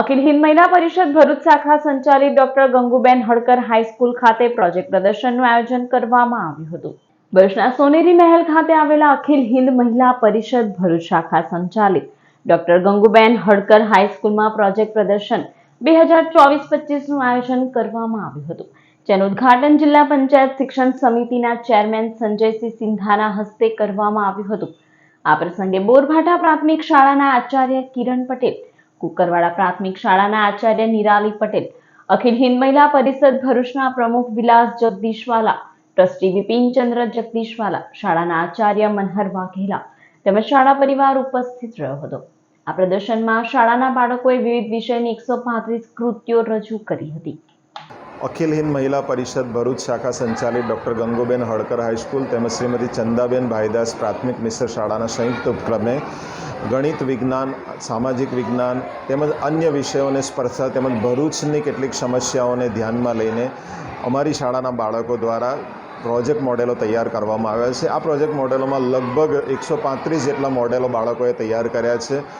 અખિલ હિન્દ મહિલા પરિષદ ભરૂચ શાખા સંચાલિત doctor Ganguben Hadkar high school ખાતે પ્રોજેક્ટ પ્રદર્શનનું આયોજન કરવામાં આવ્યું હતું. ભરૂચના સોનેરી મહેલ ખાતે આવેલા અખિલ હિન્દ મહિલા પરિષદ ભરૂચ શાખા સંચાલિત ડોક્ટર ગંગુબેન હડકર હાઈસ્કૂલમાં પ્રોજેક્ટ પ્રદર્શન બે હજાર ચોવીસ પચીસનું આયોજન કરવામાં આવ્યું હતું. જેનું ઉદ્ઘાટન જિલ્લા પંચાયત શિક્ષણ સમિતિના ચેરમેન સંજયસિંહ સિંધાના હસ્તે કરવામાં આવ્યું હતું. આ પ્રસંગે બોરભાટા પ્રાથમિક શાળાના આચાર્ય કિરણ પટેલ કુકરવાડા પ્રાથમિક શાળાના આચાર્ય નિરાલી પટેલ, અખિલ હિન્દ મહિલા પરિષદ ભરૂચના પ્રમુખ વિલાસ જગદીશવાલા, ટ્રસ્ટી વિપિનચંદ્ર જગદીશવાલા, શાળાના આચાર્ય મનહર વાઘેલા તેમજ શાળા પરિવાર ઉપસ્થિત રહ્યો હતો. આ પ્રદર્શનમાં શાળાના બાળકોએ વિવિધ વિષયની એકસો પાંત્રીસ કૃતિઓ રજૂ કરી હતી. અખિલ હિન્દ મહિલા પરિષદ ભરૂચ શાખા સંચાલિત ડૉક્ટર ગંગુબેન હળકર હાઈસ્કૂલ તેમજ શ્રીમતી ચંદાબેન ભાઈદાસ પ્રાથમિક મિશ્ર શાળાના સંયુક્ત ઉપક્રમે ગણિત વિજ્ઞાન, સામાજિક વિજ્ઞાન તેમજ અન્ય વિષયોને સ્પર્શતા તેમજ ભરૂચની કેટલીક સમસ્યાઓને ધ્યાનમાં લઈને અમારી શાળાના બાળકો દ્વારા પ્રોજેક્ટ મોડેલો તૈયાર કરવામાં આવ્યા છે. આ પ્રોજેક્ટ મોડેલોમાં લગભગ એકસો પાંત્રીસ જેટલા મોડેલો બાળકોએ તૈયાર કર્યા છે.